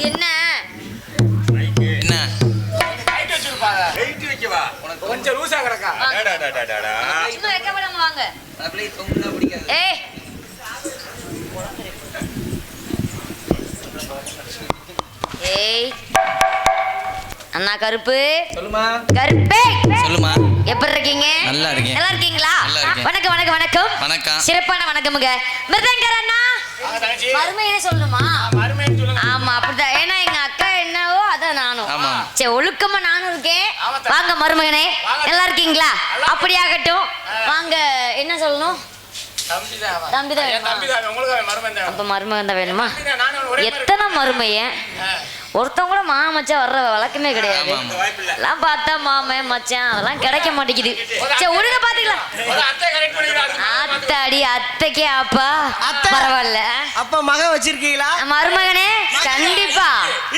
என்ன? ஏய் அண்ணா கருப்பு. சொல்லுமா. கருப்பே சொல்லுமா எப்படி இருக்கீங்க நல்லா இருக்கீங்க நல்லா இருக்கீங்களா வணக்கம் வணக்கம் வணக்கம். வணக்கம். சிறப்பான வணக்கமுங்க. மிருதங்கர் அண்ணா. மறுமைன்னு சொல்லுங்க ஆமா அப்படிதான். ஏன்னா எங்க அக்கா என்னவோ அதான் நானும். ஆமா. சரி ஒழுக்கமா நானும் இருக்கேன். வாங்க மருமகனே. நல்லா இருக்கீங்களா அப்படியாகட்டும். வாங்க என்ன சொல்லணும்? தம்பி தான். அப்ப மருமகன் தான் வேணுமா? எத்தனை மருமையன். ஒருத்தவங்க கூட மாமன் மச்சான் வர்ற வழக்கமே கிடையாது. எல்லாம் பார்த்தா மாமன் மச்சான் அதெல்லாம் கிடைக்க மாட்டேங்குது. சரி ஒழுங்க பாத்துக்கலாம் அத்தை. அத்தாடி அத்தைக்கே அப்பா. அத்தை. பரவாயில்ல. அப்ப மகன் வச்சிருக்கீங்களா? மருமகனே கண்டிப்பா.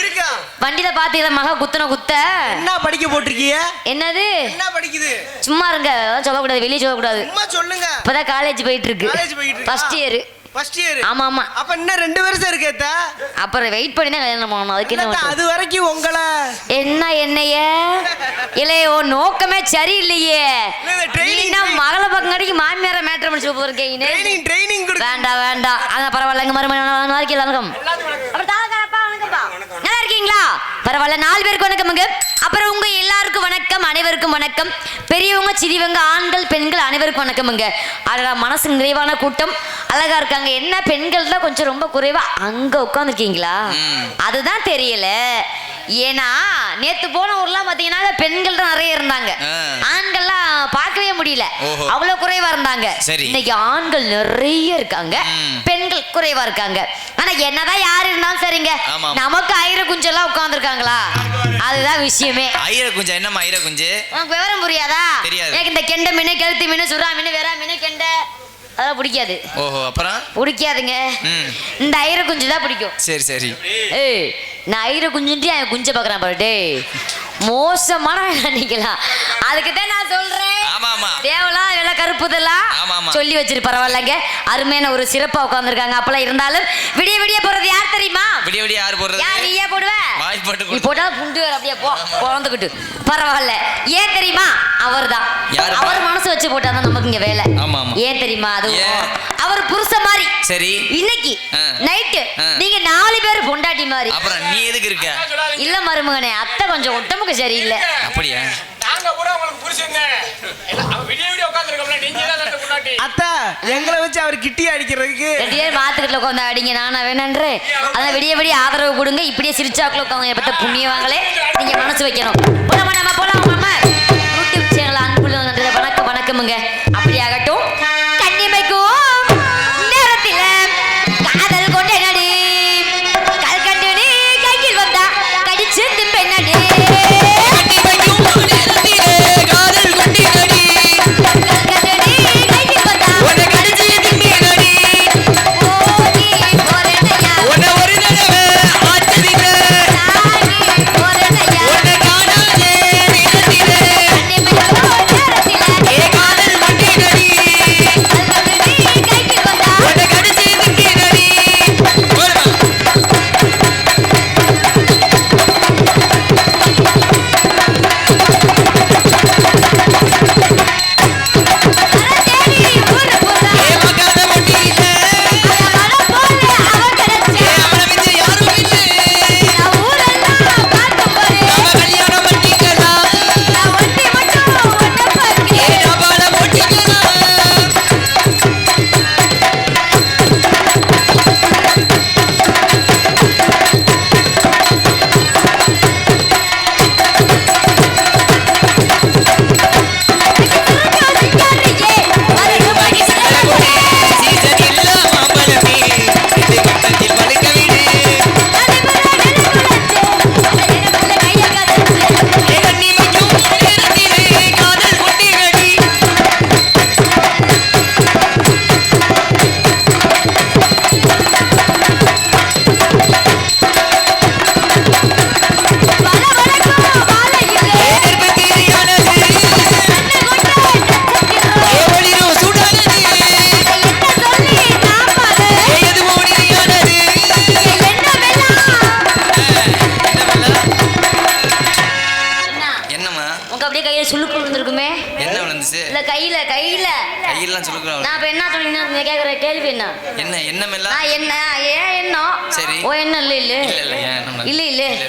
இருக்கா? வண்டியில பாத்தீங்களா மக குத்துன குத்த? என்ன படிக்க போட்டிருக்கீங்க? என்னது? என்ன படிக்குது? சும்மா இருங்க அதெல்லாம் சொல்லக்கூடாது வெளியே சொல்லக்கூடாது. சும்மா சொல்லுங்க. இப்பதான் காலேஜ் போயிட்டு இருக்கு. காலேஜ் போயிட்டு இருக்கா? ஃபர்ஸ்ட் இயர் ஃபர்ஸ்ட் இயர் ஆமா ஆமா. அப்ப இன்னும் ரெண்டு வருஷம் இருக்கேத்த அப்புறம் வெயிட் பண்ணி தான் கல்யாணம் பண்ணணும். அதுக்கு என்ன? அது வரைக்கும் உங்களை என்ன என்னைய? இல்லையே ஓ நோக்கமே சரியில்லையே. நீனா மகள பக்கம் கடைக்கு மாமியார மேட்ரு முடிச்சு போயிருக்கீங்க ட்ரைனிங் கொடுக்க வேண்டாம் வேண்டாம் அதான் பரவாயில்ல எங்க மருமகன் நல்லா இருக்கீங்களா? வணக்கம். அப்புறம் வணக்கம்ப்பா. நல்லா இருக்கீங்களா? பரவாயில்ல. நாலு பேருக்கு வணக்கமுங்க அப்புறம் உங்க எல்லாருக்கும் வணக்கம் அனைவருக்கும் வணக்கம். பெரியவங்க சிறியவங்க ஆண்கள் பெண்கள் அனைவருக்கும் வணக்கமுங்க அதோட மனசு நிறைவான கூட்டம். அழகா இருக்காங்க. என்ன பெண்கள் தான் கொஞ்சம் ரொம்ப குறைவா அங்க உட்காந்துருக்கீங்களா அதுதான் தெரியல. ஏன்னா நேத்து போன ஊர்லாம் பாத்தீங்கன்னா பெண்கள் தான் நிறைய இருந்தாங்க. ஆ. முடியல. அவ்வளவு குறைவா இருந்தாங்க. இன்னைக்கு ஆண்கள் நிறைய இருக்காங்க. பெண்கள் குறைவா இருக்காங்க. ஆனா என்னதான் யார் இருந்தாலும் சரிங்க. நமக்கு ஆயிரம் குஞ்செல்லாம் உட்கார்ந்துருக்காங்களா? அதுதான் விஷயமே. ஐயர குஞ்சா? என்னம்மா ஐயர குஞ்சு? உனக்கு விவரம் புரியாதா? தெரியாது. எனக்கு இந்த கெண்டை மீன் கெளுத்தி மீன் சுறா மீன் வெறா மீன் கெண்டை. அதெல்லாம் பிடிக்காது. ஓஹோ அப்புறம்? பிடிக்காதுங்க. இந்த ஐர குஞ்சு தான் பிடிக்கும். சரி சரி. ஏய் நான் ஐர குஞ்சுன்ட்டு என் குஞ்சை பார்க்குறேன் பாரு டேய். மோசமான நினைக்கலாம். அதுக்கு தான் நான் சொல்றேன். தேவலா வெள்ள கருப்புதெல்லாம். சொல்லி வச்சிரு பரவாயில்லங்க. அருமையான ஒரு சிறப்பா உட்காந்துருக்காங்க அப்பெல்லாம் இருந்தாலும் விடிய விடிய போறது யார் தெரியுமா? விடிய விடிய யார் போடுறது யார் நீயே போடுவ? போட்டு நீ. போட்டாலும் புண்டு அப்படியே போ பிறந்துக்கிட்டு பரவாயில்ல. ஏன் தெரியுமா? அவர்தான்? அவர் மனசு வச்சு போட்டாதான் நமக்கு இங்க வேலை. ஏன் தெரியுமா? அது? அவர் புருஷ மாதிரி. சரி. இன்னைக்கு. நைட்டு. நீங்க நாலு பேர் பொண்டாட்டி மாதிரி. அப்புறம் நீ எதுக்கு இருக்க. இல்ல மருமகனே அத்தை கொஞ்சம் ஒட்டமுக்கு சரியில்லை. அப்படியா? நாங்க கூட உங்களுக்கு புருஷன் அவன் விடிய விடிய உட்காந்துருக்கோம்ல நீங்க தான் அந்த முன்னாடி அத்தை எங்களை வச்சு அவர் கிட்டி அடிக்கிறதுக்கு. பேரும் மாத்துக்கிட்ட உட்காந்து அடிங்க நானா வேணான்று. அதான் விடிய விடிய ஆதரவு கொடுங்க இப்படியே சிரிச்சாக்குல உட்காந்து பத்த புண்ணியவாங்களே நீங்க மனசு வைக்கணும். போலாமா நம்ம போலாம் மாமா யூடியூப் சேனல் அன்புள்ள நன்றி வணக்கம் வணக்கமுங்க. என்ன என்ன எண்ணமெல்லாம் நான் என்ன ஏன் எண்ணம் சரி. ஓ என்ன இல்ல இல்ல. இல்ல, இல்ல, எண்ணம் இல்ல இல்ல. இல்ல,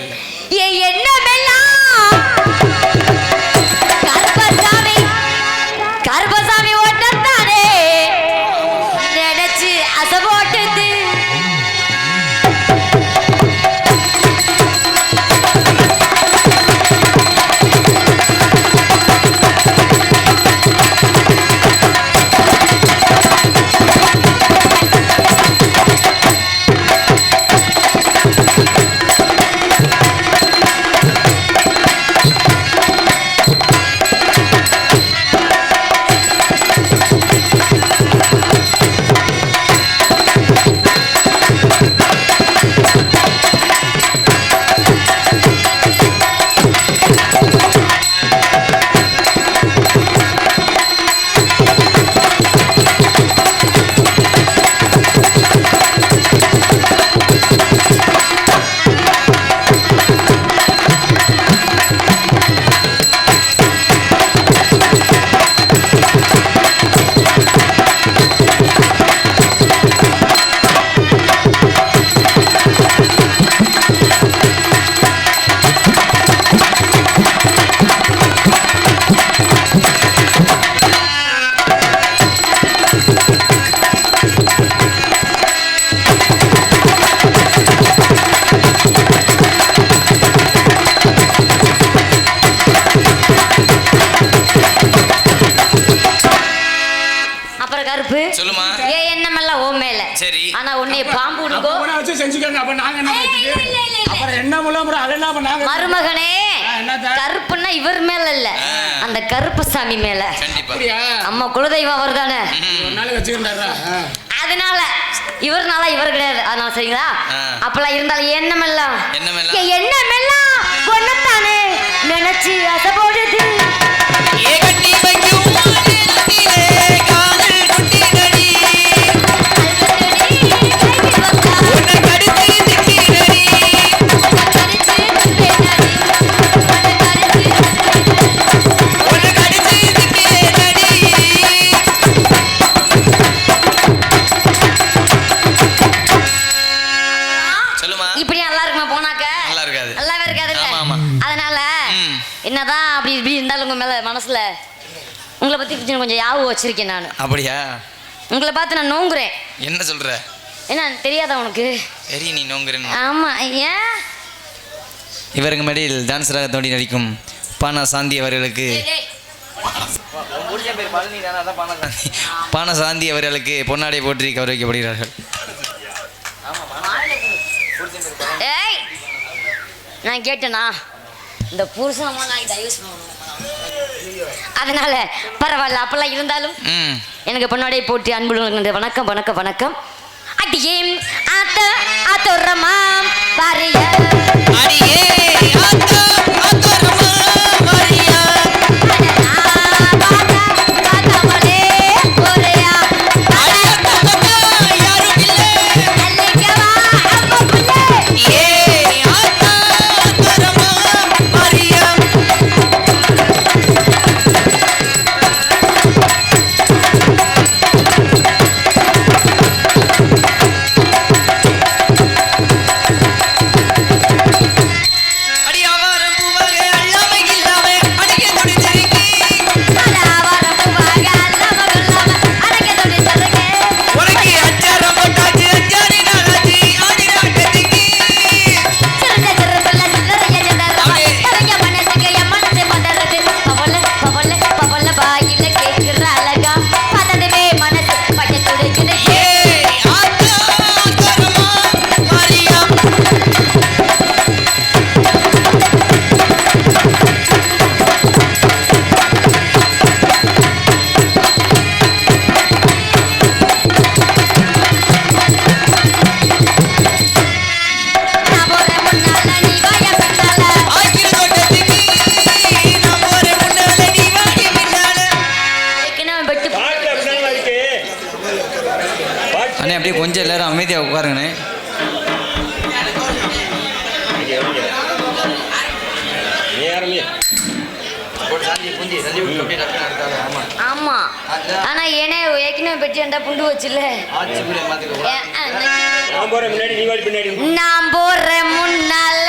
இவர் மேல இல்ல. அந்த கருப்பசாமி மேல. அம்மா குலதெய்வம் அவர் தானே. அதனால இவர்னால இவர் கிடையாது. அதனால சரிங்களா. அப்பெல்லாம் இருந்தாலும் எண்ணமெல்லாம் எண்ணமெல்லாம் ஒன்னத்தானே நினைச்சு அசை போடுது. பத்தி கொஞ்சம் யாவும் வச்சிருக்கேன் நான். அப்படியா? உங்களை பார்த்து நான் நோங்குறேன். என்ன சொல்ற? என்ன தெரியாதா உனக்கு? சரி நீ நோங்குறேன்னு ஆமா ஏன்? இவருக்கு மேடையில் டான்ஸராக தோண்டி நடிக்கும் பானா சாந்தி அவர்களுக்கு. பான சாந்தி அவர்களுக்கு பொன்னாடை போற்றி கௌரவிக்கப்படுகிறார்கள். நான் கேட்டேனா? இந்த புருஷனமா நான் யூஸ் பண்ணணும். அதனால பரவாயில்ல அப்பெல்லாம் இருந்தாலும் எனக்கு பொன்னாடை போட்டி அன்புள்ள வணக்கம் வணக்கம் வணக்கம். அடியே ஆத்த ஆத்தோரமா பாரிய. அடியே ஆனா ஏனே ஏற்கனவே பெட்டி வந்தா புண்டு வச்சுல நான் போறேன் முன்னாடி நீ வாடி பின்னாடி. நான் போற முன்னால.